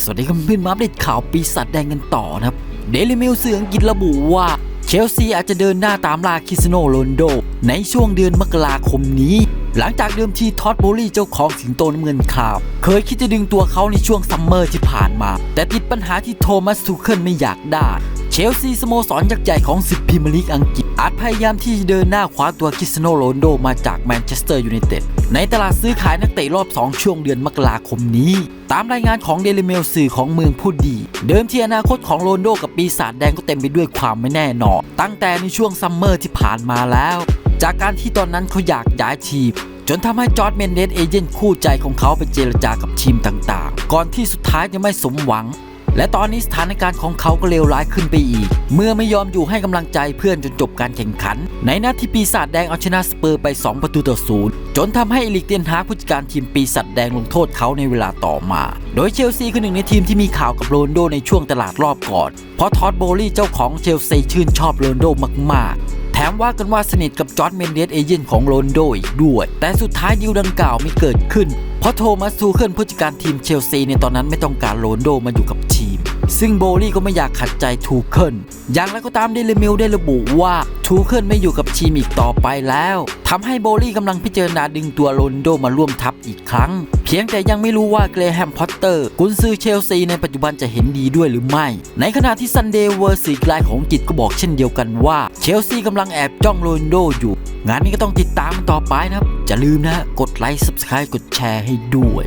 สวัสดีครับเพื่อนมาอัปเดตข่าวปีศาจแดงกันต่อนะครับเดลิเมลเสืออังกินระบุว่า เชลซีอาจจะเดินหน้าตามล่าคิสโนโรนโด ในช่วงเดือนมกราคมนี้ หลังจากเดิมทีท็อตโบลี่เจ้าของสิงโตน้ำเงินขาว เคยคิดจะดึงตัวเขาในช่วงซัมเมอร์ที่ผ่านมา แต่ติดปัญหาที่โทมัสทูเคิลไม่อยากได้ เชลซีสโมสรยักษ์ใหญ่ของศึกพรีเมียร์ลีกอังกฤษ อาจพยายามที่จะเดินหน้าคว้าตัวคริสโนโรนโดมาจากแมนเชสเตอร์ยูไนเต็ดในตลาดซื้อขายนักเตะรอบ 2 ช่วงเดือนมกราคมนี้ ตามรายงานของเดลิเมลสื่อของเมืองพูดดี เดิมที่อนาคตของโรนโดกับปีศาจแดงก็เต็มไปด้วยความไม่แน่นอนตั้งแต่ในช่วงซัมเมอร์ที่ผ่านมาแล้ว จากการที่ตอนนั้นเขาอยากย้ายทีมจนทำให้จอร์ดเมนเดสเอเจนต์คู่ใจของเขาไปเจรจากับทีมต่างๆ ก่อนที่สุดท้ายจะไม่สมหวัง และตอนนี้สถานการณ์ของเขาก็เลวร้ายขึ้นไปอีก เมื่อไม่ยอมอยู่ให้กำลังใจเพื่อนจนจบการแข่งขัน ในนัดที่ปีศาจแดงเอาชนะสเปอร์ไป 2 ประตูต่อศูนย์จนทำให้เอลิกเตียนฮากผู้จัดการทีมปีศาจแดงลงโทษเขาในเวลาต่อมา โดยเชลซีคือหนึ่งในทีมที่มีข่าวกับโรนโดในช่วงตลาดรอบก่อน เพราะทอดโบลี่เจ้าของเชลซีชื่นชอบโรนโดมากๆแถมว่ากันว่าสนิทกับจอร์ดเมนเดสเอเจนต์ของโรนโดอีกด้วย แต่สุดท้ายดีลดังกล่าวไม่เกิดขึ้น เพราะโทมัสทูเคิลผู้จัดการทีมเชลซีในตอนนั้นไม่ต้องการโรนโดมาอยู่กับทีม ซึ่งโบลี่ก็ไม่อยากขัดใจทูเคิลอย่างไรก็ตามเดลิมิลได้ระบุว่าทูเคิลไม่อยู่กับทีมอีกต่อไปแล้วทำให้โบลี่กำลังพิจารณาดึงตัวโรนโดมาร่วมทัพอีกครั้ง เพียงแต่ยังไม่รู้ว่าเกรแฮมพอตเตอร์ กุนซือเชลซีในปัจจุบันจะเห็นดีด้วยหรือไม่ ในขณะที่ซันเดย์เวอร์สีกลายของอังกฤษก็บอกเช่นเดียวกันว่า เชลซีกำลังแอบจ้องโรนโดอยู่ งานนี้ก็ต้องติดตามต่อไปนะครับอย่าลืมนะฮะกดไลค์ subscribe กดแชร์ให้ด้วย